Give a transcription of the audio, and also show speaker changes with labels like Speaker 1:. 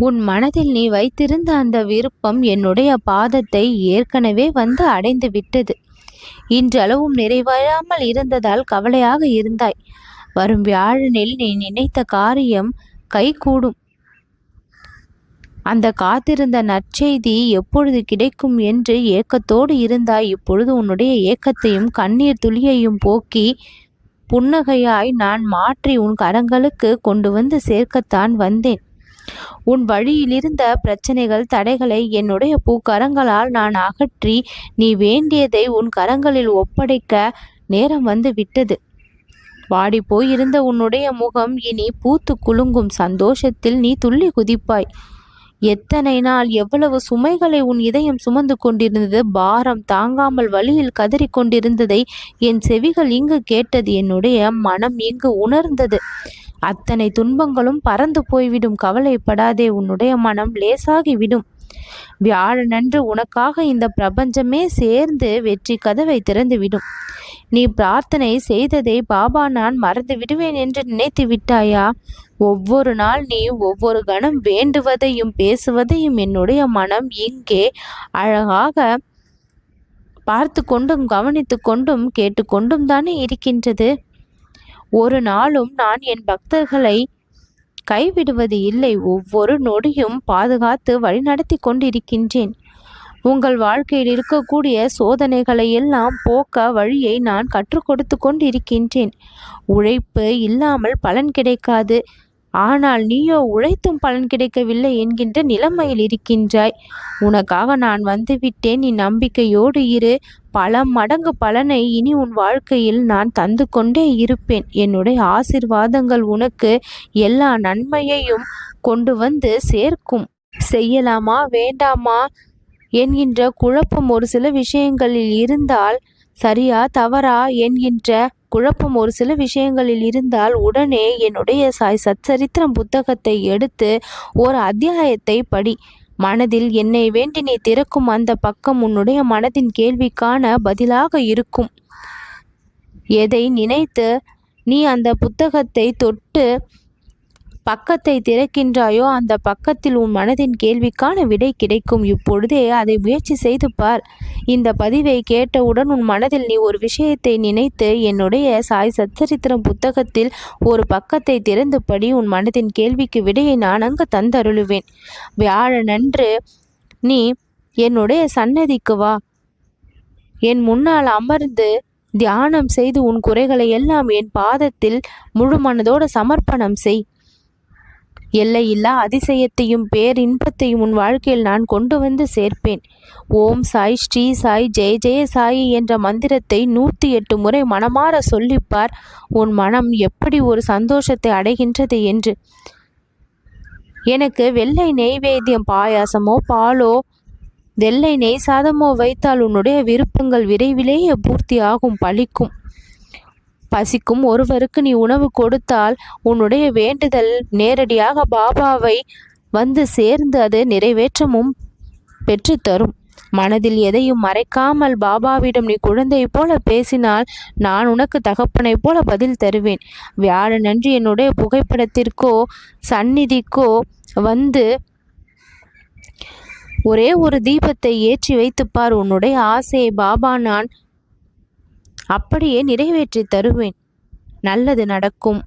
Speaker 1: உன் மனதில் நீ வைத்திருந்த அந்த விருப்பம் என்னுடைய பாதத்தை ஏற்கனவே வந்து அடைந்து விட்டது. இன்றளவும் நிறைவேறாமல் இருந்ததால் கவலையாக இருந்தாய். வரும் வியாழனில் நீ நினைத்த காரியம் கைகூடும். அந்த காத்திருந்த நற்செய்தி எப்பொழுது கிடைக்கும் என்று ஏக்கத்தோடு இருந்தாய். இப்பொழுது உன்னுடைய ஏக்கத்தையும் கண்ணீர் துளியையும் போக்கி புன்னகையாய் நான் மாற்றி உன் கரங்களுக்கு கொண்டு வந்து சேர்க்கத்தான் வந்தேன். உன் வழியில் இருந்த பிரச்சனைகள் தடைகளை என்னுடைய பூக்கரங்களால் நான் அகற்றி நீ வேண்டியதை உன் கரங்களில் ஒப்படைக்க நேரம் வந்து விட்டது. வாடி போயிருந்த உன்னுடைய முகம் இனி பூத்து குலுங்கும் சந்தோஷத்தில் நீ துள்ளி குதிப்பாய். எத்தனை நாள் எவ்வளவு சுமைகளை உன் இதயம் சுமந்து கொண்டிருந்தது பாரம் தாங்காமல் வழியில் கதறி கொண்டிருந்ததை என் செவிகள் இங்கு கேட்டது என்னுடைய மனம் இங்கு உணர்ந்தது. அத்தனை துன்பங்களும் பறந்து போய்விடும். கவலைப்படாதே உன்னுடைய மனம் லேசாகிவிடும். வியாழனன்று உனக்காக இந்த பிரபஞ்சமே சேர்ந்து வெற்றி கதவை திறந்துவிடும். நீ பிரார்த்தனை செய்ததை பாபா நான் மறந்து விடுவேன் என்று நினைத்து விட்டாயா? ஒவ்வொரு நாள் நீ ஒவ்வொரு கணம் வேண்டுவதையும் பேசுவதையும் என்னுடைய மனம் இங்கே அழகாக பார்த்து கொண்டும் கவனித்து கொண்டும் கேட்டுக்கொண்டும் தானே இருக்கின்றது? ஒரு நாளும் நான் என் பக்தர்களை கைவிடுவது இல்லை. ஒவ்வொரு நொடியும் பாதுகாத்து வழிநடத்தி கொண்டிருக்கின்றேன். உங்கள் வாழ்க்கையில் இருக்கக்கூடிய சோதனைகளை எல்லாம் போக்க வழியை நான் கற்றுக் கொடுத்து கொண்டிருக்கின்றேன். உழைப்பு இல்லாமல் பலன் கிடைக்காது. ஆனால் நீயோ உழைத்தும் பலன் கிடைக்கவில்லை என்கின்ற நிலைமையில் இருக்கின்றாய். உனக்காக நான் வந்துவிட்டேன். நீ நம்பிக்கையோடு இரு. பல மடங்கு பலனை இனி உன் வாழ்க்கையில் நான் தந்து கொண்டே இருப்பேன். என்னுடைய ஆசிர்வாதங்கள் உனக்கு எல்லா நன்மையையும் கொண்டு வந்து சேர்க்கும். செய்யலாமா? வேண்டாமா? என்கின்ற குழப்பம் ஒரு சில விஷயங்களில் இருந்தால் சரியா தவறா? என்கின்ற குழப்பம் ஒரு சில விஷயங்களில் இருந்தால் உடனே என்னுடைய சாய் சச்சரித்திரம் புத்தகத்தை எடுத்து ஒரு அத்தியாயத்தை படி. மனதில் என்னை வேண்டி நீ திறக்கும் அந்த பக்கம் உன்னுடைய மனதின் கேள்விக்கான பதிலாக இருக்கும். எதை நினைத்து நீ அந்த புத்தகத்தை தொட்டு பக்கத்தை திறக்கின்றாயோ அந்த பக்கத்தில் உன் மனதின் கேள்விக்கான விடை கிடைக்கும். இப்பொழுதே அதை முயற்சி செய்து பார். இந்த பதிவை கேட்டவுடன் உன் மனதில் நீ ஒரு விஷயத்தை நினைத்து என்னுடைய சாய் சச்சரித்திரம் புத்தகத்தில் ஒரு பக்கத்தை திறந்தபடி உன் மனதின் கேள்விக்கு விடையை நான் அங்கு தந்தருளுவேன். வியாழனன்று நீ என்னுடைய சன்னதிக்கு வா. என் முன்னால் அமர்ந்து தியானம் செய்து உன் குறைகளை எல்லாம் என் பாதத்தில் முழு மனதோடு சமர்ப்பணம் செய். எல்லையில்லா அதிசயத்தையும் பேரின்பத்தையும் உன் வாழ்க்கையில் நான் கொண்டு வந்து சேர்ப்பேன். ஓம் சாய் ஸ்ரீ சாய் ஜெய ஜெய சாய் என்ற மந்திரத்தை நூற்றி எட்டு முறை மனமாற சொல்லிப்பார். உன் மனம் எப்படி ஒரு சந்தோஷத்தை அடைகின்றது என்று. எனக்கு வெள்ளை நெய்வேத்தியம் பாயாசமோ பாலோ வெள்ளை நெய் சாதமோ வைத்தால் உன்னுடைய விருப்பங்கள் விரைவிலேயே பூர்த்தியாகும் பழிக்கும். பசிக்கும் ஒருவருக்கு நீ உணவு கொடுத்தால் உன்னுடைய வேண்டுதல் நேரடியாக பாபாவை வந்து சேர்ந்து அது நிறைவேற்றமும் பெற்றுத்தரும். மனதில் எதையும் மறைக்காமல் பாபாவிடம் நீ குழந்தை போல பேசினால் நான் உனக்கு தகப்பனை போல பதில் தருவேன். வியாழனன்று என்னுடைய புகைப்படத்திற்கோ சந்நிதிக்கோ வந்து ஒரே ஒரு தீபத்தை ஏற்றி வைத்துப்பார். உன்னுடைய ஆசையை பாபா நான் அப்படியே நிறைவேற்றி தருவேன். நல்லது நடக்கும்.